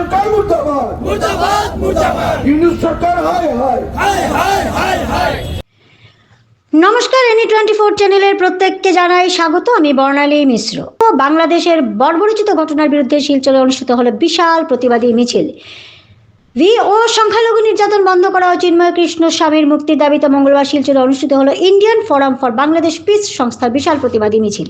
সরকার মুর্দাবাদ। মুর্দাবাদ মুর্দাবাদ। ইউনুস সরকার হায় হায়। হায় হায় হায় হায়। নমস্কার any twenty four চ্যানেলের প্রত্যেককে জানাই স্বাগত। আমি বর্ণালী মিশ্র। তো বাংলাদেশের বর্বরচিত ঘটনার বিরুদ্ধে শিলচরে অনুষ্ঠিত হলো বিশাল প্রতিবাদী মিছিল। ভি ও সংখ্যালঘু নির্যাতন বন্ধ করা ও চিন্ময় কৃষ্ণ স্বামীর মুক্তির দাবিতে মঙ্গলবার শিলচরে অনুষ্ঠিত হলো Indian forum for Bangladesh peace সংস্থার বিশাল প্রতিবাদী মিছিল।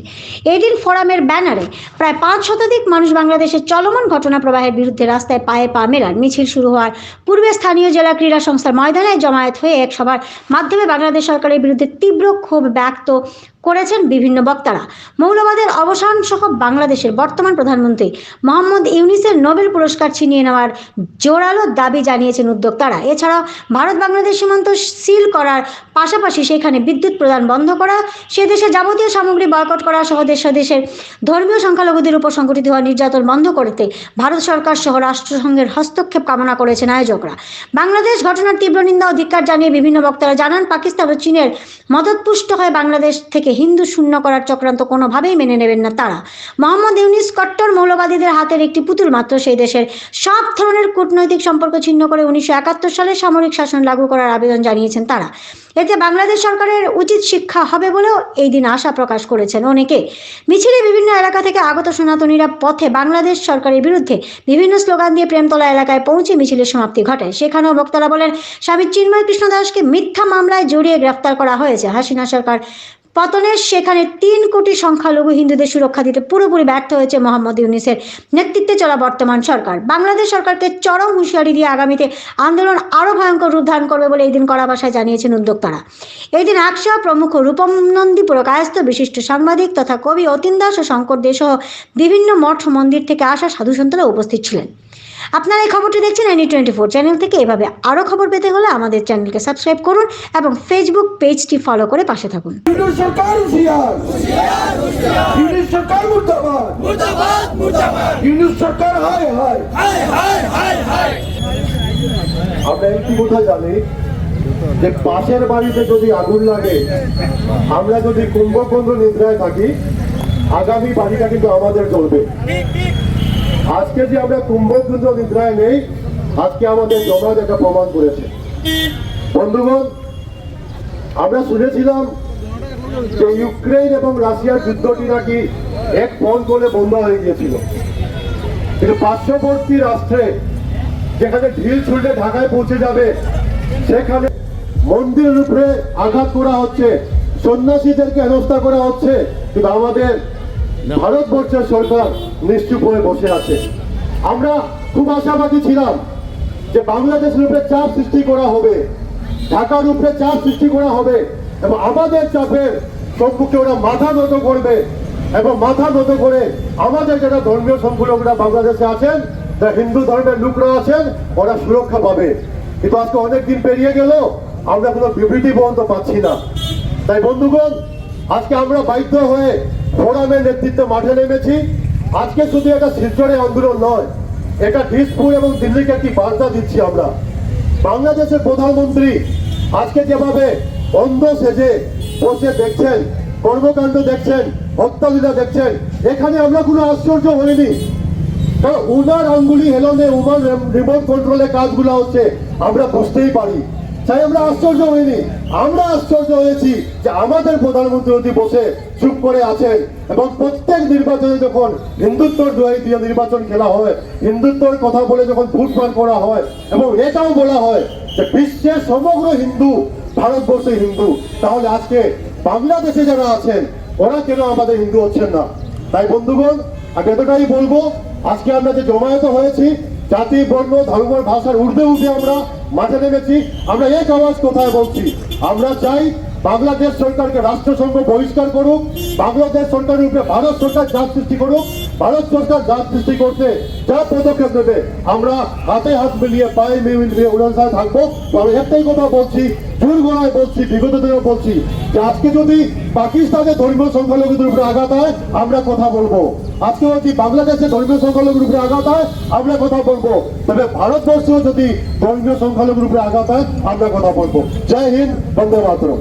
এদিন ফোরামের ব্যানারে প্রায় পাঁচ শতাধিক মানুষ বাংলাদেশের চলমান ঘটনা প্রবাহের বিরুদ্ধে রাস্তায় পায়ে পা মেলান মিছিল শুরু হওয়ার পূর্বে স্থানীয় জেলা ক্রীড়া সংস্থার ময়দানে জমায়েত হয়ে এক সভার মাধ্যমে বাংলাদেশ সরকারের বিরুদ্ধে তীব্র ক্ষোভ ব্যক্ত করেছেন বিভিন্ন বক্তারা। মৌলবাদের অবসান সহ বাংলাদেশের বর্তমান প্রধানমন্ত্রী মোহাম্মদ ইউনিসের নোবেল পুরস্কার ছিনিয়ে নেওয়ার জোরালো দাবি জানিয়েছেন উদ্যোক্তারা। এছাড়াও ভারত বাংলাদেশ সীমান্ত সিল করার পাশাপাশি সেখানে বিদ্যুৎ প্রদান বন্ধ করা, সে দেশে যাবতীয় সামগ্রী বয়কট করা সহ দেশ দেশের ধর্মীয় সংখ্যালঘুদের উপর সংঘটিত হওয়া নির্যাতন বন্ধ করতে ভারত সরকার সহ রাষ্ট্রসংঘের হস্তক্ষেপ কামনা করেছেন আয়োজকরা। বাংলাদেশ ঘটনার তীব্র নিন্দা অধিকার জানিয়ে বিভিন্ন বক্তারা জানান, পাকিস্তান ও চীনের মদতপুষ্ট হয়ে বাংলাদেশ থেকে হিন্দু শূন্য করার চক্রান্ত কোনোভাবেই মেনে নেবেন না তারা। মোহাম্মদ ইউনিস কট্টর মৌলবাদীদের হাতের একটি পুতুল মাত্র সেই দেশের সব ধরনের কূটনৈতিক সম্পর্ক ছিন্ন করে উনিশশো একাত্তর সালে সামরিক শাসন লাগু করার আবেদন জানিয়েছেন তারা। এতে বাংলাদেশ সরকারের উচিত শিক্ষা হবে বলেও এই দিন আশা প্রকাশ করেছেন অনেকে। মিছিলে বিভিন্ন এলাকা থেকে আগত সনাতনীরা পথে বাংলাদেশ সরকারের বিরুদ্ধে বিভিন্ন স্লোগান দিয়ে প্রেমতলা এলাকায় পৌঁছে মিছিলের সমাপ্তি ঘটায় সেখানেও বক্তারা বলেন, স্বামী চিন্ময় কৃষ্ণ দাসকে মিথ্যা মামলায় জড়িয়ে গ্রেফতার করা হয়েছে। হাসিনা সরকার পতনের সেখানে তিন কোটি সংখ্যালঘু হিন্দুদের সুরক্ষা দিতে পুরোপুরি ব্যর্থ হয়েছে মোহাম্মদ ইউনিসের নেতৃত্বে চলা বর্তমান সরকার। বাংলাদেশ সরকারকে চরম হুঁশিয়ারি দিয়ে আগামীতে আন্দোলন আরও ভয়ঙ্কর রূপ ধারণ করবে বলে এই দিন কড়া ভাষায় জানিয়েছেন উদ্যোক্তারা। এই দিন আকশা প্রমুখ রূপম নন্দী পুরকায়স্ত বিশিষ্ট সাংবাদিক তথা কবি অতীন দাস ও শঙ্কর দে সহ বিভিন্ন মঠ মন্দির থেকে আসা সাধু সন্তরা উপস্থিত ছিলেন। আপনারা এই খবরটি দেখছেন এনি টোয়েন্টি ফোর চ্যানেল থেকে। এভাবে আরও খবর পেতে হলে আমাদের চ্যানেলকে সাবস্ক্রাইব করুন এবং ফেসবুক পেজটি ফলো করে পাশে থাকুন। সরকার ইউনুস সরকার হায় আমরা একটি কথা জানি যে পাশের বাড়িতে যদি আগুন লাগে, আমরা যদি কুম্ভকন্দ নিদ্রায় থাকি, আগামী বাড়িটা কিন্তু আমাদের চলবে আজকে যে আমরা কুম্ভকন্দ নিদ্রায় নেই, আজকে আমাদের জমাত এটা প্রমাণ করেছে। বন্ধুগণ, আমরা শুনেছিলাম যে ইউক্রেন এবং রাশিয়ার যুদ্ধটি নাকি এক ফোন করে বন্ধ হয়ে গিয়েছিল। কিন্তু পার্শ্ববর্তী রাষ্ট্রে যেখানে ঢিল ছুটে ঢাকায় পৌঁছে যাবে, সেখানে মন্দিরের উপরে আঘাত করা হচ্ছে, সন্ন্যাসীদেরকে হেনস্থা করা হচ্ছে, কিন্তু আমাদের ভারতবর্ষের সরকার নিশ্চুপ হয়ে বসে আছে। আমরা খুব আশাবাদী ছিলাম যে বাংলাদেশের উপরে চাপ সৃষ্টি করা হবে, ঢাকার উপরে চাপ সৃষ্টি করা হবে এবং আমাদের চাপের সম্মুখে ওরা মাথা নত করবে এবং মাথা নত করে আমাদের যারা ধর্মীয় সংখ্যালঘুরা বাংলাদেশে আছেন, যারা হিন্দু ধর্মের লোকরা আছেন, ওরা সুরক্ষা পাবে। কিন্তু আজকে অনেক দিন পেরিয়ে গেল, আমরা কোনো বিবৃতি পর্যন্ত পাচ্ছি না। তাই বন্ধুগণ, আজকে আমরা বাধ্য হয়ে ফোরামের নেতৃত্বে মাঠে নেমেছি। আজকে শুধু এটা শিলচরে আন্দোলন নয়, এটা দিসপুর এবং দিল্লিকে একটি বার্তা দিচ্ছি আমরা। বাংলাদেশের প্রধানমন্ত্রী আজকে যেভাবে অন্ধ সেজে বসে দেখছেন, কর্মকাণ্ড দেখছেন হত্যালীলা দেখছেন। এখানে আমরা কোনো আশ্চর্য হইনি। কারণ উনার আঙ্গুলি হেলনে উমার রিমোট কন্ট্রোলে কাজগুলো হচ্ছে, আমরা বুঝতেই পারি। তাই আমরা আশ্চর্য হইনি। আমরা আশ্চর্য হয়েছি যে আমাদের প্রধানমন্ত্রী যদি বসে চুপ করে আছেন এবং প্রত্যেক নির্বাচনে যখন হিন্দুত্বর দোয়াই দিয়ে নির্বাচন খেলা হয়, হিন্দুত্বর কথা বলে যখন ভোটপান করা হয় এবং এটাও বলা হয় যে বিশ্বের সমগ্র হিন্দু ভারতবর্ষে হিন্দু, তাহলে আজকে বাংলাদেশে যারা আছেন, ওরা কেন আমাদের হিন্দু হচ্ছেন না? তাই বন্ধুগণ, আমি এতটাই বলব, আজকে আমরা যে জমায়েত হয়েছি, জাতি, বর্ণ, ধর্ম, ভাষার ঊর্ধ্বে উঠে আমরা মাঠে নেমেছি, আমরা এক আওয়াজ কোথায় বলছি? আমরা চাই বাংলাদেশ সরকারকে রাষ্ট্রসংঘ বহিষ্কার করুক, বাংলাদেশ সরকারের উপরে ভারত সরকার চাপ সৃষ্টি করুক ভারত সরকার চাপ সৃষ্টি করছে, যা পদক্ষেপ নেবে, আমরা হাতে হাত মিলিয়ে, পায়ে মিলিয়ে উড়ান সাথে থাকব। আমি একটাই কথা বলছি জোর গলায় বলছি, বিগত দিনেও বলছি যে আজকে যদি পাকিস্তানের ধর্মীয় সংখ্যালঘুদের উপরে আঘাত হয়, আমরা কথা বলব। আজকে যদি বাংলাদেশে ধর্মীয় সংখ্যালঘুর উপরে আঘাত হয়, আমরা কথা বলব। তবে ভারতবর্ষেও যদি ধর্মীয় সংখ্যালঘুর উপরে আঘাত হয়, আমরা কথা বলব। জয় হিন্দ, বন্দে মাতরম।